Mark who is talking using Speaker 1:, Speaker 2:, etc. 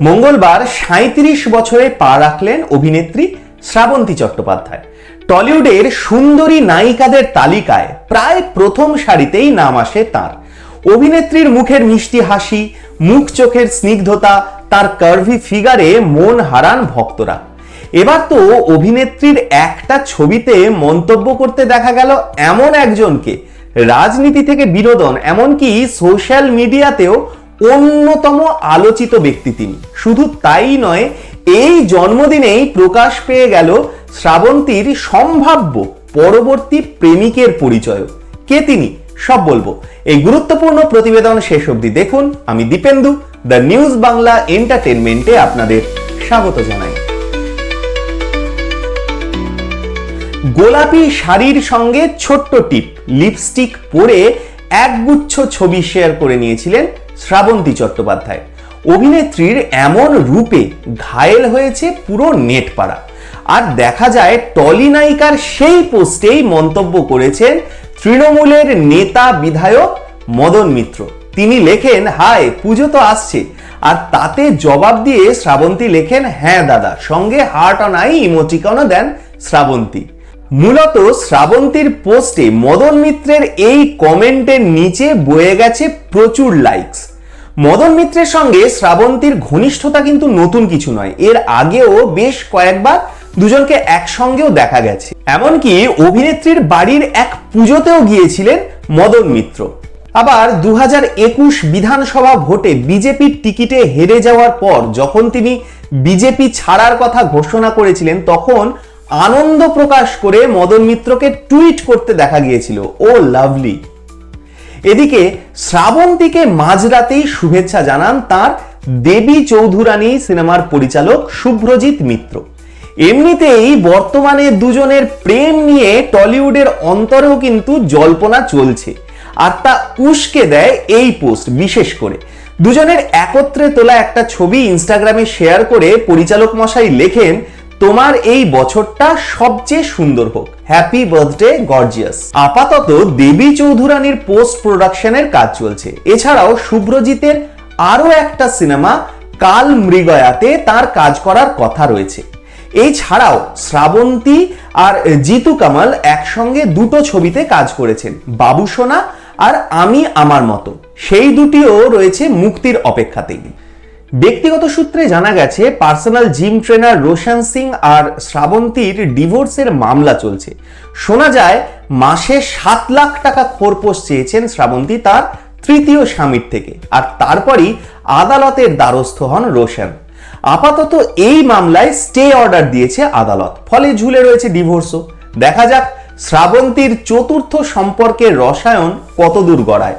Speaker 1: মঙ্গলবার সাঁত্রিশ বছরে পা রাখলেন অভিনেত্রী শ্রাবন্তী চট্টোপাধ্যায়। টলিউডের সুন্দরী নায়িকাদের তালিকায় প্রায় প্রথম সারিতেই নাম আসে তার। অভিনেত্রীর মুখের মিষ্টি হাসি, মুখ চোখের স্নিগ্ধতা, তার কার্ভি ফিগারে মন হারান ভক্তরা। এবার তো অভিনেত্রীর একটা ছবিতে মন্তব্য করতে দেখা গেল এমন একজনকে। রাজনীতি থেকে বিনোদন, এমনকি সোশ্যাল মিডিয়াতেও অন্যতম আলোচিত ব্যক্তি তিনি। শুধু তাই নয়, এই জন্মদিনেই প্রকাশ পেয়ে গেল শ্রাবন্তীর সম্ভাব্য পরবর্তী প্রেমিকের পরিচয় কে তিনি? সব বলব। এই গুরুত্বপূর্ণ প্রতিবেদন শেষ অবধি দেখুন। আমি দীপেন্দু, দ্য নিউজ বাংলা এন্টারটেনমেন্টে আপনাদের স্বাগত জানাই। গোলাপি শাড়ির সঙ্গে ছোট্ট টিপ, লিপস্টিক পরে একগুচ্ছ ছবি শেয়ার করে নিয়েছিলেন শ্রাবন্তী চট্টোপাধ্যায়। অভিনেত্রীর এমন রূপে ঘায়েল হয়েছে পুরো নেট পাড়া আর দেখা যায় টলি নায়িকার সেই পোস্টেই মন্তব্য করেছেন তৃণমূলের নেতা বিধায়ক মদন মিত্র। তিনি লেখেন হাই পুজো তো আসছে। আর তাতে জবাব দিয়ে শ্রাবন্তী লেখেন হ্যাঁ দাদা, সঙ্গে হার্ট অন আই ইমোটিকনও দেন শ্রাবন্তী। মূলত শ্রাবন্তীর পোস্টে মদন মিত্রের এই কমেন্টের নিচে বয়ে গেছে প্রচুর লাইকস মদন মিত্রের সঙ্গে শ্রাবন্তীর ঘনিষ্ঠতা কিন্তু নতুন কিছু নয়। এর আগেও বেশ কয়েকবার দুজনকে একসঙ্গেও দেখা গেছে। এমনকি অভিনেত্রীর বাড়ির এক পুজোতেও গিয়েছিলেন মদন মিত্র। আবার দু বিধানসভা ভোটে বিজেপির টিকিটে হেরে যাওয়ার পর যখন তিনি বিজেপি ছাড়ার কথা ঘোষণা করেছিলেন, তখন আনন্দ প্রকাশ করে মদন মিত্রকে টুইট করতে দেখা গিয়েছিল, ও লাভলি। এদিকে শ্রাবন্তীকে মাঝরাতেই শুভেচ্ছা জানান তার দেবী চৌধুরানী সিনেমার পরিচালক শুভ্রজিৎ মিত্র। এমনিতেই বর্তমানে দুজনের প্রেম নিয়ে টলিউডের অন্তরেও কিন্তু জল্পনা চলছে। আর তা উস্কে দেয় এই পোস্ট বিশেষ করে। দুজনের একত্রে তোলা একটা ছবি ইনস্টাগ্রামে শেয়ার করে পরিচালক মশাই লেখেন তোমার এই বছরটা সবচেয়ে সুন্দর হোক। হ্যাপি বার্থডে গর্জিয়াস আপাতত দেবী চৌধুরানীর পোস্ট প্রোডাকশনের কাজ চলছে। এছাড়াও শুভ্রজিতের আরও একটা সিনেমা কাল মৃগয়াতে তার কাজ করার কথা রয়েছে। এই ছাড়াও শ্রাবন্তী আর জিতু কামাল একসঙ্গে দুটো ছবিতে কাজ করেছেন বাবু সোনা আর আমি আমার মতো। সেই দুটিও রয়েছে মুক্তির অপেক্ষাতেই। ব্যক্তিগত সূত্রে জানা গেছে, personal gym trainer Roshan Singh আর শ্রাবন্তীর ডিভোর্সের মামলা চলছে। শোনা যায়, মাসে সাত লাখ টাকা খোরপোশ চেয়েছেন শ্রাবন্তী তার তৃতীয় স্বামীর থেকে আর তারপরই আদালতের দ্বারস্থ হন রোশন। আপাতত এই মামলায় স্টে অর্ডার দিয়েছে আদালত, ফলে ঝুলে রয়েছে ডিভোর্সও। দেখা যাক শ্রাবন্তীর চতুর্থ সম্পর্কের রসায়ন কতদূর গড়ায়।